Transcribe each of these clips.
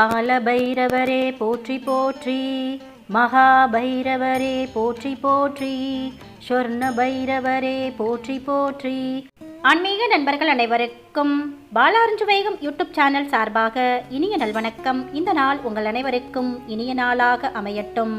கால பைரவரே போற்றி போற்றி மகா பைரவரே போற்றி போற்றி சொர்ண பைரவரே போற்றி போற்றி. ஆன்மீக நண்பர்கள் அனைவருக்கும் பாலாரஞ்சு வேகம் யூடியூப் சேனல் சார்பாக இனிய நல்வணக்கம். இந்த நாள் உங்கள் அனைவருக்கும் இனிய நாளாக அமையட்டும்.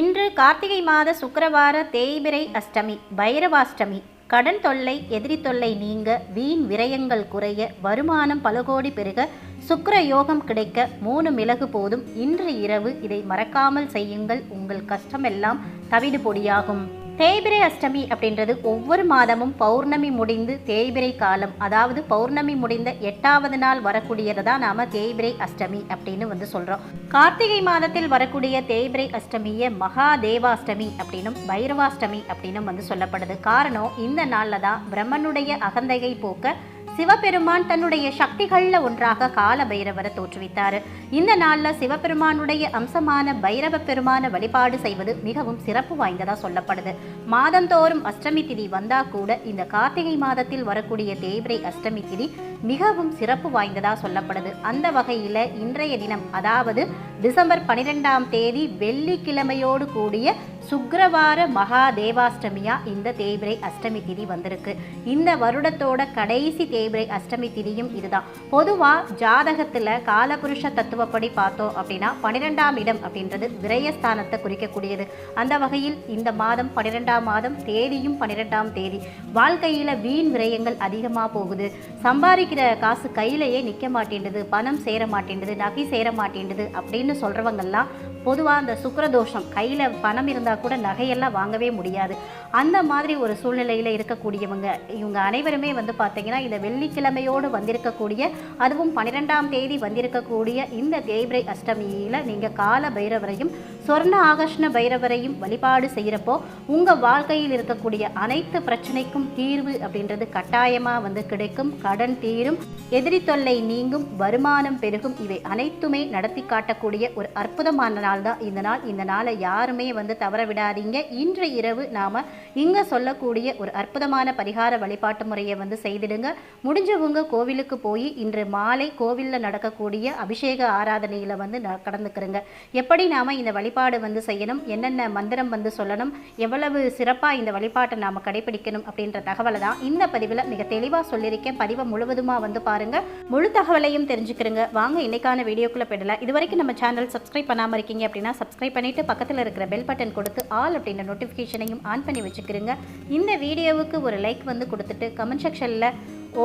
இன்று கார்த்திகை மாத சுக்கரவார தேய்பிரை அஷ்டமி பைரவாஷ்டமி. கடன் தொல்லை எதிரி தொல்லை நீங்க வீண் விரயங்கள் குறைய வருமானம் பல கோடி பெருக சுக்கர யோகம் கிடைக்க மூணு மிளகு போதும். இன்று இரவு இதை மறக்காமல் செய்யுங்கள். உங்கள் கஷ்டமெல்லாம் தவிடு பொடியாகும். தேய்பிரை அஷ்டமி அப்படின்றது ஒவ்வொரு மாதமும் பௌர்ணமி முடிந்து தேய்பிரை காலம் அதாவது பௌர்ணமி முடிந்த எட்டாவது நாள் வரக்கூடியதை தான் நாம தேய்பிரை அஷ்டமி அப்படின்னு வந்து சொல்றோம். கார்த்திகை மாதத்தில் வரக்கூடிய தேய்பிரை அஷ்டமியை மகா தேவாஷ்டமி அப்படின்னும் பைரவாஷ்டமி அப்படின்னும் வந்து சொல்லப்படுது. காரணம் இந்த நாளில் தான் பிரம்மனுடைய அகந்தையை போக்க சிவபெருமான் தன்னுடைய சக்திகளில் ஒன்றாக கால பைரவரை தோற்றுவித்தார். இந்த நாளில் சிவபெருமானுடைய அம்சமான பைரவ பெருமான வழிபாடு செய்வது மிகவும் சிறப்பு வாய்ந்ததாக சொல்லப்படுது. மாதந்தோறும் அஷ்டமி திதி வந்தா கூட இந்த கார்த்திகை மாதத்தில் வரக்கூடிய தேய்பிரை அஷ்டமி திதி மிகவும் சிறப்பு வாய்ந்ததாக சொல்லப்படுது. அந்த வகையில் இன்றைய தினம் அதாவது டிசம்பர் பன்னிரெண்டாம் தேதி வெள்ளிக்கிழமையோடு கூடிய சுக்கரவார மகாதேவாஷ்டமியாக இந்த தேய்பிரை அஷ்டமி திதி வந்திருக்கு. இந்த வருடத்தோட கடைசி தேய்பிரை அஷ்டமி திதியும் இதுதான். பொதுவாக ஜாதகத்தில் காலபுருஷ தத்துவப்படி பார்த்தோம் அப்படின்னா பன்னிரெண்டாம் இடம் அப்படின்றது விரயஸ்தானத்தை குறிக்கக்கூடியது. அந்த வகையில் இந்த மாதம் பன்னிரெண்டாம் மாதம் தேதியும் பன்னிரெண்டாம் தேதி. வாழ்க்கையில் வீண் விரயங்கள் அதிகமாக போகுது. சம்பாதிக்கிற காசு கையிலேயே நிற்க மாட்டேங்குது பணம் சேர மாட்டேங்குது நகை சேர மாட்டேங்குது அப்படின்னு சொல்கிறவங்கெல்லாம் பொதுவாக அந்த சுக்கரதோஷம் கையில் பணம் இருந்தால் கூட நகையெல்லாம் வாங்கவே முடியாது. அந்த மாதிரி ஒரு சூழ்நிலையில் இருக்கக்கூடியவங்க இவங்க அனைவருமே வந்து பார்த்தீங்கன்னா இந்த வெள்ளிக்கிழமையோடு வந்திருக்கக்கூடிய அதுவும் பன்னிரெண்டாம் தேதி வந்திருக்கக்கூடிய இந்த தேய்பிரை அஷ்டமியில் நீங்கள் கால பைரவரையும் சொர்ண ஆகர்ஷ்ண பைரவரையும் வழிபாடு செய்கிறப்போ உங்கள் வாழ்க்கையில் இருக்கக்கூடிய அனைத்து பிரச்சனைக்கும் தீர்வு அப்படின்றது கட்டாயமாக வந்து கிடைக்கும். கடன் தீரும் எதிரி தொல்லை நீங்கும் வருமானம் பெருகும். இவை அனைத்துமே நடத்தி காட்டக்கூடிய ஒரு அற்புதமான நாள். தான் இந்த நாள் இந்த நாளை யாருமே வந்து தவற விடாதீங்க. இன்று இரவு நாம் இங்கே சொல்லக்கூடிய ஒரு அற்புதமான பரிகார வழிபாட்டு முறையை வந்து செய்திடுங்க. முடிஞ்சவங்க கோவிலுக்கு போய் இன்று மாலை கோவிலில் நடக்கக்கூடிய அபிஷேக ஆராதனையில் வந்து கடந்துக்கிறோங்க. எப்படி நாம் இந்த வழிபாடு வந்து செய்யணும்? என்னென்ன மந்திரம் வந்து சொல்லணும்? எவ்வளவு சிறப்பாக இந்த வழிபாட்டை நாம் கடைபிடிக்கணும்? அப்படின்ற தகவலை தான் இந்த பதிவில் மிக தெளிவாக சொல்லியிருக்கேன். பதிவை முழுவதுமாக வந்து பாருங்க. முழு தகவலையும் தெரிஞ்சுக்கிறோங்க. வாங்க இன்னைக்கான வீடியோக்குள்ளே போயிடலாம். இது வரைக்கும் நம்ம சேனல் சப்ஸ்கிரைப் பண்ணாமல் இருக்கீங்க அப்படின்னா சப்ஸ்கிரைப் பண்ணிட்டு பக்கத்தில் இருக்கிற பெல் பட்டன் கொடுத்து ஆல் அப்படின்ற நோட்டிஃபிகேஷனையும் ஆன் பண்ணி வச்சுக்கிறீங்க இந்த வீடியோவுக்கு ஒரு லைக் வந்து கொடுத்துட்டு கமெண்ட் செக்ஷனில்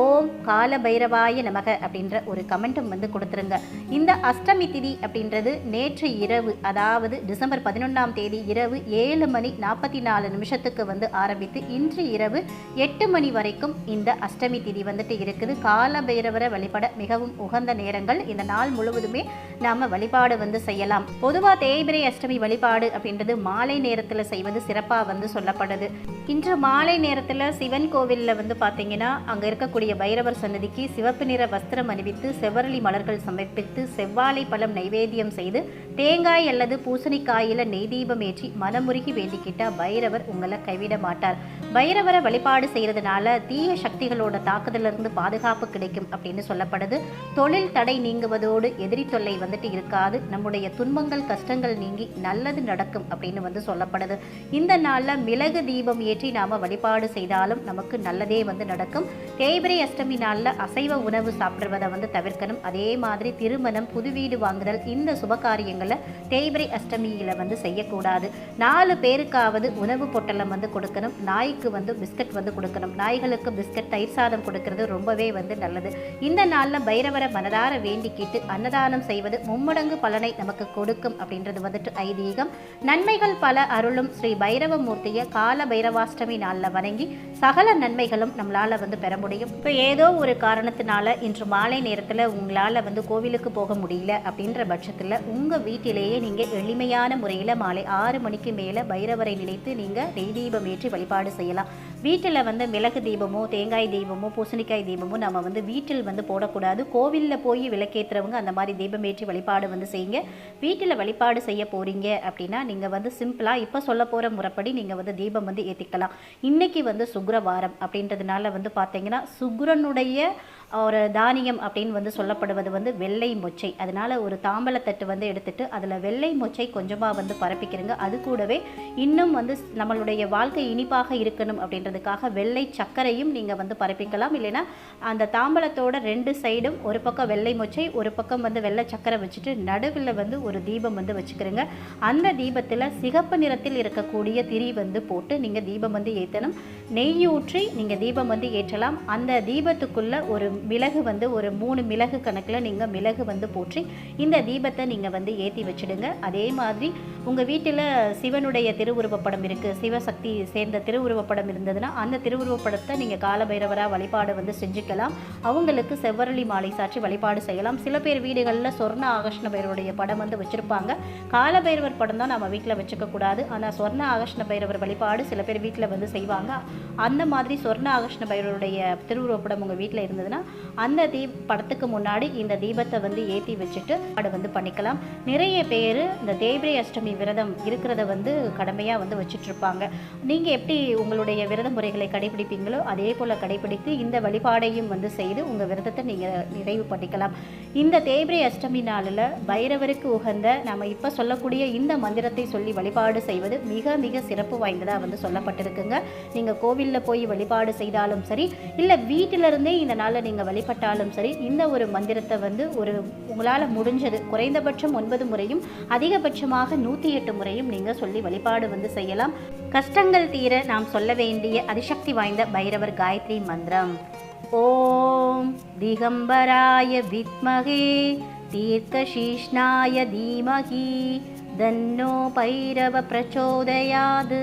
ஓம் கால பைரவாய நமக அப்படின்ற ஒரு கமெண்ட்டும் வந்து கொடுத்துருங்க. இந்த அஷ்டமி திதி அப்படின்றது நேற்று இரவு அதாவது டிசம்பர் பதினொன்றாம் தேதி இரவு ஏழு மணி நாற்பத்தி நாலு நிமிஷத்துக்கு வந்து ஆரம்பித்து இன்று இரவு எட்டு மணி வரைக்கும் இந்த அஷ்டமி திதி வந்துட்டு இருக்குது. கால பைரவரை வழிபட மிகவும் உகந்த நேரங்கள். இந்த நாள் முழுவதுமே நாம் வழிபாடு வந்து செய்யலாம். பொதுவாக தேய்பிரை அஷ்டமி வழிபாடு அப்படின்றது மாலை நேரத்தில் செய்வது சிறப்பாக வந்து சொல்லப்படுது. இன்று மாலை நேரத்தில் சிவன் கோவிலில் வந்து பார்த்தீங்கன்னா அங்கே இருக்கக்கூடிய பைரவர் சன்னதிக்கு சிவப்பு நிற வஸ்திரம் அணிவித்து செவ்வரளி மலர்கள் சமர்ப்பித்து செவ்வாழை பழம் நைவேத்தியம் செய்து தேங்காய் அல்லது பூசணிக்காயில் நெய் தீபம் ஏற்றி மனமுருகி வேண்டிக்கிட்டா பைரவர் உங்களை கைவிட மாட்டார். பைரவரை வழிபாடு செய்கிறதுனால தீய சக்திகளோட தாக்குதலிருந்து பாதுகாப்பு கிடைக்கும் அப்படின்னு சொல்லப்படுது. தொழில் தடை நீங்குவதோடு எதிரி தொல்லை வந்துட்டு இருக்காது. நம்முடைய துன்பங்கள் கஷ்டங்கள் நீங்கி நல்லது நடக்கும் அப்படின்னு வந்து சொல்லப்படுது. இந்த நாளில் மிளகு தீபம் ஏற்றி நாம் வழிபாடு செய்தாலும் நமக்கு நல்லதே வந்து நடக்கும். தேய்பிரை அஷ்டமி நாளில் அசைவ உணவு சாப்பிடுவதை வந்து தவிர்க்கணும். அதே மாதிரி திருமணம் புது வீடு வாங்குதல் இந்த சுப காரியங்களை தேய்பிரை அஷ்டமியில் வந்து செய்யக்கூடாது. நாலு பேருக்காவது உணவு பொட்டலம் வந்து கொடுக்கணும். நாய்க்கு வந்து பிஸ்கட் வந்து கொடுக்கணும். நாய்களுக்கு பிஸ்கட் தயிர் சாதம் கொடுக்கறது ரொம்பவே வந்து நல்லது. இந்த நாளில் பைரவரை மனதார வேண்டிக்கிட்டு அன்னதானம் செய்வது மும்மடங்கு பலனை நமக்கு கொடுக்கும் அப்படின்றது வந்துட்டு ஐதீகம். நன்மைகள் பல அருளும் ஸ்ரீ பைரவ மூர்த்தியை கால பைரவாஷ்டமி நாளில் வணங்கி சகல நன்மைகளும் நம்மளால் வந்து பெற முடியும். இப்போ ஏதோ ஒரு காரணத்தினால இன்று மாலை நேரத்தில் உங்களால் வந்து கோவிலுக்கு போக முடியல அப்படின்ற பட்சத்தில் உங்கள் வீட்டிலேயே நீங்கள் எளிமையான முறையில் மாலை ஆறு மணிக்கு மேலே பைரவரை நினைத்து நீங்கள் நெய் தீபம் ஏற்றி வழிபாடு செய்யலாம். வீட்டில் வந்து மிளகு தீபமோ தேங்காய் தீபமோ பூசணிக்காய் தீபமோ நம்ம வந்து வீட்டில் வந்து போடக்கூடாது. கோவிலில் போய் விளக்கேற்றுறவங்க அந்த மாதிரி தீபம் ஏற்றி வழிபாடு வந்து செய்யுங்க. வீட்டில் வழிபாடு செய்ய போகிறீங்க அப்படின்னா நீங்கள் வந்து சிம்பிளாக இப்போ சொல்ல போகிற முறைப்படி நீங்கள் வந்து தீபம் வந்து ஏற்றிக்கலாம் இன்றைக்கி வந்து சுக்ரவாரம் அப்படின்றதுனால வந்து பார்த்தீங்கன்னா சுக்ரனுடைய ஒரு தானியம் அப்படின்னு வந்து சொல்லப்படுவது வந்து வெள்ளை மொச்சை. அதனால் ஒரு தாம்பலத்தட்டு வந்து எடுத்துட்டு அதில் வெள்ளை மொச்சை கொஞ்சமாக வந்து பரப்பிக்கிறங்க. அது கூடவே இன்னும் வந்து நம்மளுடைய வாழ்க்கை இனிப்பாக இருக்கணும் அப்படின்றதுக்காக வெள்ளை சர்க்கரையும் நீங்கள் வந்து பரப்பிக்கலாம். இல்லைன்னா அந்த தாம்பலத்தோட ரெண்டு சைடும் ஒரு பக்கம் வெள்ளை மொச்சை ஒரு பக்கம் வந்து வெள்ளை சக்கரை வச்சுட்டு நடுவில் வந்து ஒரு தீபம் வந்து வச்சுக்கிறங்க. அந்த தீபத்தில் சிகப்பு நிறத்தில் இருக்கக்கூடிய திரி வந்து போட்டு நீங்கள் தீபம் வந்து ஏற்றணும் நெய் ஊற்றி நீங்கள் தீபம் வந்து ஏற்றலாம். அந்த தீபத்துக்குள்ளே ஒரு மிளகு வந்து ஒரு மூணு மிளகு கணக்கில் நீங்கள் மிளகு வந்து போற்றி இந்த தீபத்தை நீங்கள் வந்து ஏற்றி வச்சிடுங்க. அதே மாதிரி உங்கள் வீட்டில் சிவனுடைய திருவுருவப்படம் இருக்குது சிவசக்தி சேர்ந்த திருவுருவப்படம் இருந்ததுன்னா அந்த திருவுருவப்படத்தை நீங்கள் காலபைரவராக வழிபாடு வந்து செஞ்சுக்கலாம். அவங்களுக்கு செவ்வரளி மாலை சாற்றி வழிபாடு செய்யலாம். சில பேர் வீடுகளில் சொர்ண ஆகர்ஷ்ண பைரவருடைய படம் வந்து வச்சுருப்பாங்க. காலபைரவர் படம் தான் நம்ம வீட்டில் வச்சுக்க கூடாது. ஆனால் சொர்ண ஆகர்ஷ்ண பைரவர் வழிபாடு சில பேர் வீட்டில் வந்து செய்வாங்க. அந்த மாதிரி சொர்ண ஆகர்ஷ்ண பைரவருடைய திருவுருவப்படம் உங்கள் வீட்டில் இருந்ததுன்னா அந்த தீப் படத்துக்கு முன்னாடி இந்த தீபத்தை வந்து ஏற்றி வச்சுட்டு அதை வந்து பண்ணிக்கலாம். நிறைய பேர் இந்த தேய்பிரை அஷ்டமி விரதம் இருக்கிறத வந்து கடமையாக வந்து வச்சுட்ருப்பாங்க. நீங்கள் எப்படி உங்களுடைய விரத முறைகளை கடைபிடிப்பீங்களோ அதே போல் கடைபிடித்து இந்த வழிபாடையும் வந்து செய்து உங்கள் விரதத்தை நீங்கள் நிறைவு பண்ணிக்கலாம். இந்த தேய்பிரை அஷ்டமி நாளில் பைரவருக்கு உகந்த நம்ம இப்போ சொல்லக்கூடிய இந்த மந்திரத்தை சொல்லி வழிபாடு செய்வது மிக மிக சிறப்பு வாய்ந்ததாக வந்து சொல்லப்பட்டிருக்குங்க. நீங்கள் கோவிலில் போய் வழிபாடு செய்தாலும் சரி இல்லை வீட்டிலிருந்தே இந்த நாளில் நீங்கள் வழிபட்டாலும் சரி இந்த ஒரு மந்திரத்தை வந்து ஒரு உங்களால் முடிஞ்சது குறைந்தபட்சம் ஒன்பது முறையும் அதிகபட்சமாக நூற்றி எட்டு முறையும் நீங்கள் சொல்லி வழிபாடு வந்து செய்யலாம். கஷ்டங்கள் தீர நாம் சொல்ல வேண்டிய அதிசக்தி வாய்ந்த பைரவர் காயத்ரி மந்திரம். ஓம் திகம்பராய வித்மகே தீர்க்கசீஷ்ணாய தீமகி தன்னோ பைரவ பிரச்சோதயாது.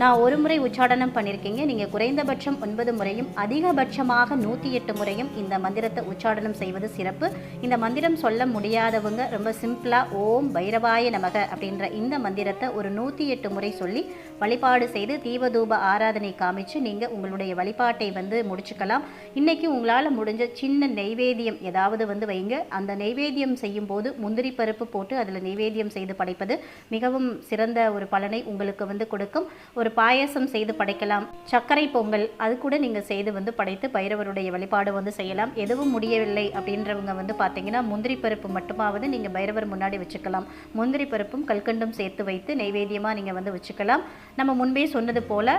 நான் ஒரு முறை உச்சாடனம் பண்ணியிருக்கீங்க நீங்கள் குறைந்தபட்சம் ஒன்பது முறையும் அதிகபட்சமாக நூற்றி எட்டு முறையும் இந்த மந்திரத்தை உச்சாடனம் செய்வது சிறப்பு. இந்த மந்திரம் சொல்ல முடியாதவங்க ரொம்ப சிம்பிளாக ஓம் பைரவாய நமக அப்படின்ற இந்த மந்திரத்தை ஒரு நூற்றி எட்டு முறை சொல்லி வழிபாடு செய்து தீபதூப ஆராதனை காமிச்சு நீங்கள் உங்களுடைய வழிபாட்டை வந்து முடிச்சுக்கலாம். இன்றைக்கி உங்களால் முடிஞ்ச சின்ன நெய்வேத்தியம் ஏதாவது வந்து வைங்க. அந்த நெய்வேத்தியம் செய்யும்போது முந்திரி பருப்பு போட்டு அதில் நெய்வேத்தியம் செய்து படைப்பது மிகவும் சிறந்த ஒரு பலனை உங்களுக்கு வந்து கொடுக்கும். ஒரு ஒரு பாயசம் செய்து படைக்கலாம். சர்க்கரை பொங்கல் அது கூட நீங்கள் செய்து வந்து படைத்து பைரவருடைய வழிபாடு வந்து செய்யலாம். எதுவும் முடியவில்லை அப்படின்றவங்க வந்து பார்த்தீங்கன்னா முந்திரி பருப்பு மட்டுமாவது நீங்கள் பைரவர் முன்னாடி வச்சுக்கலாம். முந்திரி பருப்பும் கல்கண்டும் சேர்த்து வைத்து நைவேத்தியமாக நீங்கள் வந்து வச்சுக்கலாம். நம்ம முன்பே சொன்னது போல்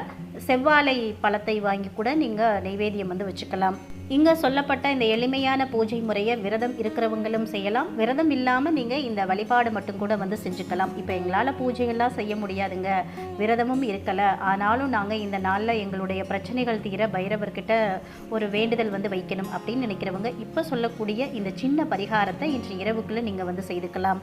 செவ்வாழை பழத்தை வாங்கி கூட நீங்கள் நைவேத்தியம் வந்து வச்சுக்கலாம். இங்கே சொல்லப்பட்ட இந்த எளிமையான பூஜை முறையை விரதம் இருக்கிறவங்களும் செய்யலாம். விரதம் இல்லாமல் நீங்கள் இந்த வழிபாடு மட்டும் கூட வந்து செஞ்சுக்கலாம். இப்போ எங்களால் பூஜையெல்லாம் செய்ய முடியாதுங்க. விரதமும் இருக்கலை. ஆனாலும் நாங்கள் இந்த நாளில் எங்களுடைய பிரச்சனைகள் தீர பைரவர்கிட்ட ஒரு வேண்டுதல் வந்து வைக்கணும் அப்படின்னு நினைக்கிறவங்க இப்போ சொல்லக்கூடிய இந்த சின்ன பரிகாரத்தை இன்று இரவுக்குள்ளே நீங்கள் வந்து செய்துக்கலாம்.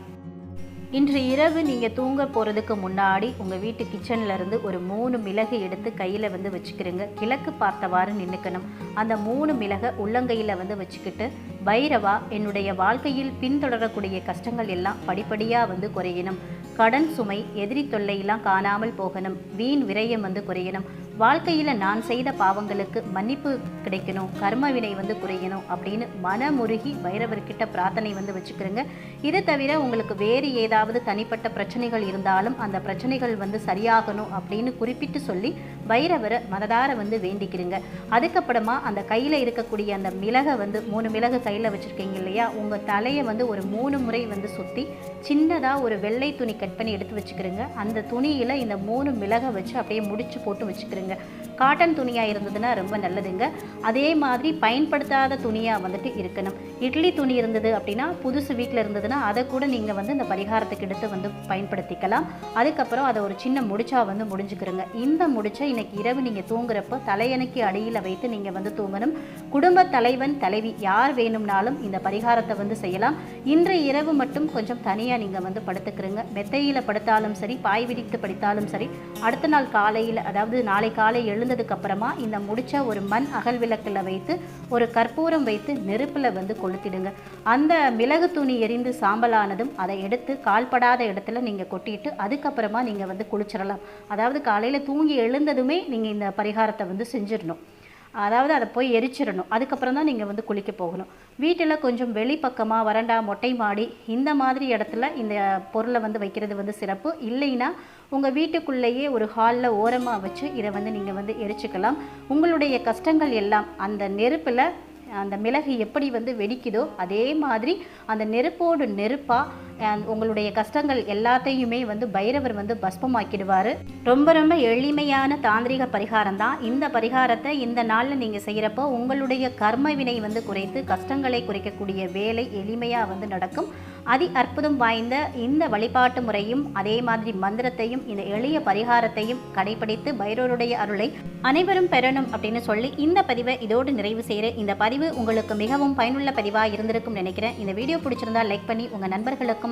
இன்று இரவு நீங்கள் தூங்க போகிறதுக்கு முன்னாடி உங்கள் வீட்டு கிச்சன்ல இருந்து ஒரு மூணு மிளகு எடுத்து கையில் வந்து வச்சுக்கிறீங்க. கிழக்கு பார்த்தவாறு நின்றுக்கணும் அந்த மூணு மிளகை உள்ளங்கையில் வந்து வச்சுக்கிட்டு பைரவா என்னுடைய வாழ்க்கையில் பின்தொடரக்கூடிய கஷ்டங்கள் எல்லாம் படிப்படியாக வந்து குறையணும். கடன் சுமை எதிரி தொல்லையெல்லாம் காணாமல் போகணும். வீண் விரயம் வந்து குறையணும். வாழ்க்கையில் நான் செய்த பாவங்களுக்கு மன்னிப்பு கிடைக்கணும் கர்ம வினை வந்து குறையணும் அப்படின்னு மனமுருகி பைரவர்கிட்ட பிரார்த்தனை வந்து வச்சுக்கிறோங்க. இது தவிர உங்களுக்கு வேறு ஏதாவது தனிப்பட்ட பிரச்சனைகள் இருந்தாலும் அந்த பிரச்சனைகள் வந்து சரியாகணும் அப்படின்னு குறிப்பிட்டு சொல்லி பைரவரை மனதார வந்து வேண்டிக்கிறீங்க. அதுக்கப்புறமா அந்த கையில் இருக்கக்கூடிய அந்த மிளகை வந்து மூணு மிளகு கையில் வச்சுருக்கீங்க இல்லையா? உங்கள் தலையை வந்து ஒரு மூணு முறை வந்து சுற்றி சின்னதாக ஒரு வெள்ளை துணி கட் பண்ணி எடுத்து வச்சுக்கிறோங்க. அந்த துணியில் இந்த மூணு மிளகை வச்சு அப்படியே முடிச்சு போட்டு வச்சுக்கிறோங்க. сегодня. காட்டன் துணியாக இருந்ததுன்னா ரொம்ப நல்லதுங்க. அதே மாதிரி பயன்படுத்தாத துணியாக வந்துட்டு இருக்கணும். இட்லி துணி இருந்தது அப்படின்னா புதுசு வீட்டில் இருந்ததுன்னா அதை கூட நீங்கள் வந்து இந்த பரிகாரத்துக்கு எடுத்து வந்து பயன்படுத்திக்கலாம். அதுக்கப்புறம் அதை ஒரு சின்ன முடிச்சா வந்து முடிஞ்சுக்கிறோங்க. இந்த முடிச்சை இன்னைக்கு இரவு நீங்கள் தூங்குறப்போ தலையணைக்கு அடியில் வைத்து நீங்கள் வந்து தூங்கணும். குடும்ப தலைவன் தலைவி யார் வேணும்னாலும் இந்த பரிகாரத்தை வந்து செய்யலாம். இன்று இரவு மட்டும் கொஞ்சம் தனியாக நீங்கள் வந்து படுத்துக்கிறோங்க. மெத்தையில் படுத்தாலும் சரி பாய் விரித்து படித்தாலும் சரி அடுத்த நாள் காலையில் அதாவது நாளை காலை எழுந்து அப்புறமா இந்த முடிச்ச ஒரு மண் அகல் விளக்கில் வைத்து ஒரு கற்பூரம் வைத்து நெருப்பில் வந்து கொளுத்திடுங்க. அந்த மிளகு துணி எரிந்து சாம்பலானதும் அதை எடுத்து கால்படாத இடத்துல நீங்கள் கொட்டிட்டு அதுக்கப்புறமா நீங்கள் வந்து குளிச்சிடலாம். அதாவது காலையில் தூங்கி எழுந்ததுமே நீங்கள் இந்த பரிகாரத்தை வந்து செஞ்சிடணும். அதாவது அதை போய் எரிச்சிடணும். அதுக்கப்புறம் தான் நீங்கள் வந்து குளிக்க போகணும். வீட்டில் கொஞ்சம் வெளிப்பக்கமாக வறண்டா மொட்டை மாடி இந்த மாதிரி இடத்துல இந்த பொருளை வந்து வைக்கிறது வந்து சிறப்பு. இல்லைன்னா உங்கள் வீட்டுக்குள்ளேயே ஒரு ஹாலில் ஓரமாக வச்சு இதை வந்து நீங்கள் வந்து எரிச்சுக்கலாம். உங்களுடைய கஷ்டங்கள் எல்லாம் அந்த நெருப்பில் அந்த மிளகு எப்படி வந்து வெடிக்குதோ அதே மாதிரி அந்த நெருப்போடு நெருப்பாக உங்களுடைய கஷ்டங்கள் எல்லாத்தையுமே வந்து பைரவர் வந்து பஸ்பமாக்கிடுவார் ரொம்ப ரொம்ப எளிமையான தாந்திரிக பரிகாரம் தான் இந்த பரிகாரத்தை இந்த நாளில் நீங்கள் செய்கிறப்போ உங்களுடைய கர்ம வினை வந்து குறைத்து கஷ்டங்களை குறைக்கக்கூடிய வேலை எளிமையாக வந்து நடக்கும். அதி அற்புதம் வாய்ந்த இந்த வழிபாட்டு முறையும் அதே மாதிரி மந்திரத்தையும் இந்த எளிய பரிகாரத்தையும் கடைபிடித்து பைரவருடைய அருளை அனைவரும் பெறணும் அப்படின்னு சொல்லி இந்த பதிவை இதோடு நிறைவு செய்கிற இந்த பதிவு உங்களுக்கு மிகவும் பயனுள்ள பதிவாக இருந்திருக்கும் நினைக்கிறேன். இந்த வீடியோ பிடிச்சிருந்தா லைக் பண்ணி உங்கள் நண்பர்களுக்கும்